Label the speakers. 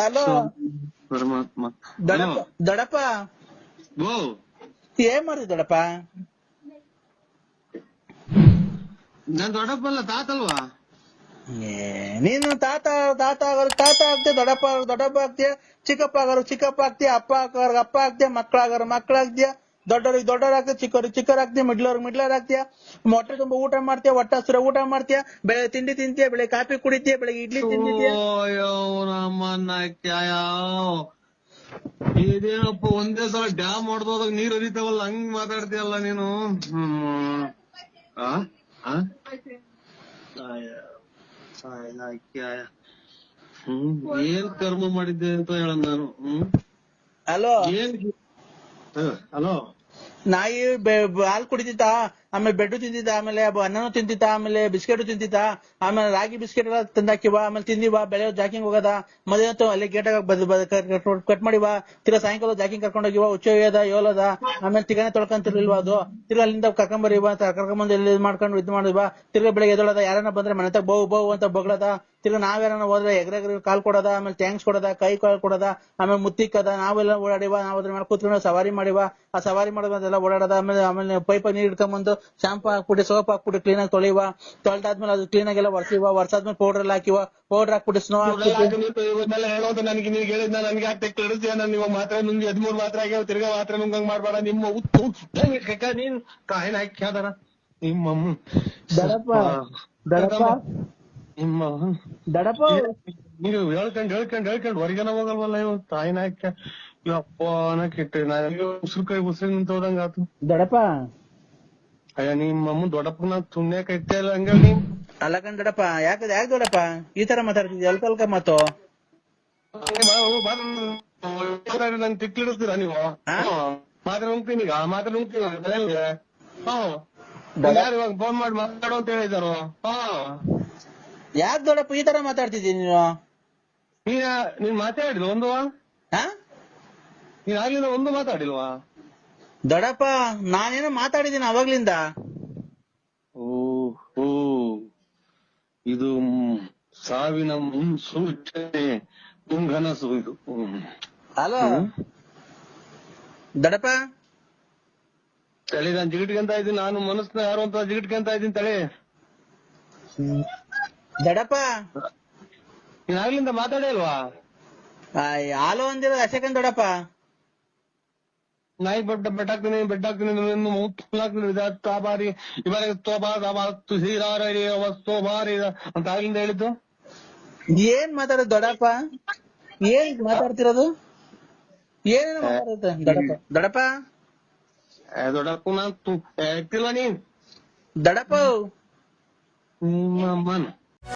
Speaker 1: Hello.
Speaker 2: ಪರಮಾತ್ಮ
Speaker 1: దడప ದೊಡಪ್ಪ
Speaker 2: ಓ
Speaker 1: ಏನ್ ಮಾಡಿದ್ ದೊಡಪ್ಪ
Speaker 2: ನಾನ್ ದೊಡ್ಡಪ್ಪಲ್ಲ ತಾತಲ್ವಾ?
Speaker 1: ಏ, ನೀನು ತಾತ ತಾತ ಆಗೋರು ತಾತ ಆಗ್ತೀಯ ದೊಡ್ಡಪ್ಪ ಆಗೋರು ದೊಡ್ಡಪ್ಪ ಆಗ್ತೀಯ ಚಿಕ್ಕಪ್ಪ ಆಗೋರು ಚಿಕ್ಕಪ್ಪ ಆಗ್ತೀಯ ಅಪ್ಪ ಆಗೋರು ಅಪ್ಪ ಆಗ್ತೀಯ ಮಕ್ಕಳಾಗೋರು ಮಕ್ಕಳಾಗ್ತೀಯ. ದೊಡ್ಡವ್ರಿಗೆ ದೊಡ್ಡವ್ರ ಆಗ್ತೀಯ ಚಿಕ್ಕವ್ರಿಗೆ ಚಿಕ್ಕವ್ರ ಆಗ್ತೀಯ ಮಿಡ್ಲವ್ರಿಗೆ ಮಿಡ್ಲರ್ ಆಗ್ತೀಯ ಮೊಟ್ಟೆ ತುಂಬ ಊಟ ಮಾಡ್ತೀಯ ಹೊಟ್ಟೆ ಹಸಿರ ಊಟ ಮಾಡ್ತೀಯ ಬೆಳಗ್ಗೆ ತಿಂಡಿ ತಿಂತೀಯ ಬೆಳಗ್ಗೆ ಕಾಫಿ ಕುಡಿತೀಯ ಬೆಳಗ್ಗೆ ಇಡ್ಲಿ
Speaker 2: ತಿಂತೀಯ ಇದೇನಪ್ಪ ಒಂದೇ ಸಲ ಡ್ಯಾಮ್ ಹೊಡೆದೋದಾಗ ನೀರ್ ಹರಿತಾವಲ್ಲ ಹಂಗ್ ಮಾತಾಡ್ತೀಯಲ್ಲ ನೀನು? ಹ್ಮ್. ಏನ್ ಕರ್ಮ ಮಾಡಿದ್ದೆ ಅಂತ ಹೇಳ ನಾನು? ಹ್ಮ್?
Speaker 1: ಹಲೋ?
Speaker 2: ಏನ್ ಹಲೋ?
Speaker 1: ನಾಯಿ ಬೆ- ಬ- ಹಾಲ್ ಕುಡಿತಿತ್ತ ಆಮೇಲೆ ಬೆಡ್ಡು ತಿಂದಿದ್ದ, ಆಮೇಲೆ ಬ- ಅನ್ನನೂ ತಿಂತಿತ್ತ ಆಮೇಲೆ ಬಿಸ್ಕೆಟ್ ತಿಂತಿತ್ತ ಆಮೇಲೆ ರಾಗಿ ಬಿಸ್ಕೆಟ್ ಎಲ್ಲ ತಂದಾಕಿವ, ಆಮೇಲೆ ತಿಂದಿವ, ಬೆಳೆ ಜಾಕಿಂಗ್ ಹೋಗದ ಹೊತ್ತು ಅಲ್ಲಿ ಗೇಟ್ ಕಟ್ ಮಾಡಿವ, ತಿರ್ಗಾ ಸಾಯಂಕಾಲ ಜಾಕಿಂಗ್ ಕರ್ಕೊಂಡ್ ಹೋಗಿವ ಉಚ್ಚ ಒಯ್ಯದ ಯೋಲದ ಆಮೇಲೆ ತಿಗನೆ ತೊಳ್ಕೊಂತಿರ್ಲಿಲ್ವಾ ಅದು, ತಿರ್ಗ ಅಲ್ಲಿಂದ ಕರ್ಕೊಂಡ್ ಬಂದ್ ಕರ್ಕೊಂಬಂದು ಇದ್ ಮಾಡ್ಕೊಂಡು ಇದ್ ಮಾಡಿವ, ತಿರ್ಗಾ ಬೆಳಗ್ಗೆ ಎದೊಳದ ಯಾರನ್ನ ಬಂದ್ರೆ ಮನೆ ತಗ ಬೋ ಬಹು ಅಂತ ಬಗ್ಳದ, ತಿರ್ಗಾ ನಾವೇನ ಹೋದ್ರೆ ಎಗ್ರೆಗ್ರ ಕಾಲ್ ಕೊಡದ, ಆಮೇಲೆ ಥ್ಯಾಂಕ್ಸ್ ಕೊಡದ, ಕೈ ಕಾಲ್ ಕೊಡದ, ಆಮೇಲೆ ಮುತ್ತಿಕ್ಕದ ನಾವೆಲ್ಲ ಓಡಾಡಿವ, ನಾವ್ ಅದ್ರ ಮೇಲೆ ಕೂತ್ಕೊಂಡು ಸವಾರಿ ಮಾಡಿವ, ಆ ಸವಾರಿ ಮಾಡೋದೆಲ್ಲ ಓಡಾಡದ, ಆಮೇಲೆ ಆಮೇಲೆ ಪೈಪ್ ನೀರ್ ಇಟ್ಕೊಂಡ್ಬಂದು ಶಾಂಪು ಹಾಕ್ಬಿಟ್ಟು ಸೋಪ್ ಹಾಕ್ಬಿಟ್ಟು ಕ್ಲೀನ್ ಆಗಿ ತೊಳಿವ ತೊಳ್ದಾದ್ಮೇಲೆ ಅದು ಕ್ಲೀನ್ ಎಲ್ಲ ಒರ್ಸಿವ. ಒರ್ಸಾದ್ಮೇಲೆ ಪೌಡರ್ ಎಲ್ಲ ಹಾಕಿವ. ಪೌಡರ್ ಹಾಕ್ಬಿಟ್ಟು ಸ್ನೋ ಹಾಕ್ಬಿಟ್ಟು
Speaker 2: ಇವನ್ನೆಲ್ಲ ಹೇಳೋದು ನನಗೆ ನೀವು ಹೇಳಿದ್ನ ನನ್ಗೆ ಯಾಕೆ ತೆಕ್ಳು ನಾನು ಇವಾಗ ಮಾತ್ರ ನುಂಗಿ ಹದಿಮೂರು ಮಾತ್ರ ಆಗ್ಯಾವ ತಿರ್ಗಾ ಮಾತ್ರ ನುಂಗಂಗ್ ಮಾಡ್ಬೇಡ. ನಿಮ್ಮ ಉತ್ತು ಕಕ್ಕ ನೀನ್ ಕಾಯಿನ ಹಾಕ್ಯಾದಾರ ನಿಮ್ಮ ಅಮ್ಮ.
Speaker 1: ದಡಪ್ಪ ದಡಪ್ಪ.
Speaker 2: ನಿಮ್ಮ
Speaker 1: ದಡಪ್ಪ.
Speaker 2: ನೀವು ಹೇಳ್ಕೊಂಡ್ ಹೇಳ್ಕೊಂಡ್ ಹೇಳ್ಕೊಂಡ್ ಹೊರಗೆನ ಹೋಗಲ್ವಲ್ಲ ಇವ್ ತಾಯಿನ ಹಾಕ್ಯ ಯಪ್ಪನ ಕೆಟ್ಟ ನಾನು ಉಸಿರು ಕೈ ಉಸಿರು ನಿಂತ ಹೋದಂಗ ಆತು.
Speaker 1: ದಡಪ್ಪ.
Speaker 2: ಅಯ್ಯ ನಿಮ್ಮ ಅಮ್ಮ ದೊಡ್ಡಪ್ಪನ ಸುಮ್ನೆ ಇಲ್ಲ ಹಂಗ ನೀನ್?
Speaker 1: ಅಲ್ಲ ಕಣ್ ದೊಡ್ಡಪ್ಪ ಯಾಕೆ ಯಾಕೆ ದೊಡಪ್ಪ ಈ ತರ ಮಾತಾಡ್ತಿದ್ಯ ಅಲ್ಪ ಅಲ್ಕ ಮಾತು.
Speaker 2: ನನ್ ತಿಕ್ಲಿಡಿಸ್ತೀರಾ ನೀವು. ಮಾತ್ರ ನುಂಗ್ತೀನಿ ಈಗ ಮಾತ್ರ ನುಂಗ್ತೀನಿ ಯಾರು ಇವಾಗ ಫೋನ್ ಮಾಡಿ ಮಾತಾಡು ಅಂತ ಹೇಳಿದಾರು ಹಾ
Speaker 1: ಯಾಕೆ ದೊಡಪ್ಪ ಈ ತರ ಮಾತಾಡ್ತಿದ್ದೀನಿ ನೀನು?
Speaker 2: ನೀನ್ ನೀನ್ ಮಾತಾಡಿದ್ವ ಒಂದು?
Speaker 1: ಹಾ?
Speaker 2: ನೀನ್ ಆಗ್ಲಿಲ್ಲ ಒಂದು ಮಾತಾಡಿಲ್ವಾ?
Speaker 1: ದೊಡಪ್ಪ ನಾನೇನೋ ಮಾತಾಡಿದ್ದೀನಿ ಅವಾಗ್ಲಿಂದ.
Speaker 2: ಓ ಓ ಇದು ಸಾವಿನ ಮುನ್ಸೂಚನೆ ಮುಂಗನಸು ಇದು.
Speaker 1: ಹಲೋ. ದಡಪ್ಪ?
Speaker 2: ತಳಿ ನಾನು ಜಿಗಿಟ್ಕೊಂತ ಇದ್ದೀನಿ. ನಾನು ಮನಸ್ನ ಯಾರು ಅಂತ ಜಿಗಿಟ್ಕೊಂತ ಇದ್ದೀನಿ ತಲೆ
Speaker 1: ದಡಪ್ಪ?
Speaker 2: ನೀನ್ ಆಗ್ಲಿಂದ ಮಾತಾಡೇ ಅಲ್ವಾ
Speaker 1: ಆಯ್, ಅಂದಿರೋದು ಅಂದಿರೋ ಅಶಕನ್ ದೊಡಪ್ಪ.
Speaker 2: ನಾಯಿ ಬೆಡ್ ಬೆಡ್ ಹಾಕ್ತೀನಿ ಬೆಡ್ ಹಾಕ್ತೀನಿ ಬಾರಿ ಇವಾಗ ತೋಬಾ ತಾಬಾ ತುಸೀರಾರಿ ತೋಬಾರಿ ಅಂತ ಆಗಿಂದ ಹೇಳಿದ್ದು?
Speaker 1: ಏನ್ ಮಾತಾಡೋದು ದೊಡಪ್ಪ ಏನ್ ಮಾತಾಡ್ತಿರೋದು? ಏನೇನ ಮಾತಾಡುತ್ತೆ ದೊಡಪ್ಪ ದೊಡಪ್ಪ
Speaker 2: ಏ, ದೊಡ್ಡಪ್ಪ ನಾನ್ ತು- ಇಟ್ಟಿಲ್ವಾ ನೀನ್?
Speaker 1: ದಡಪ್ಪ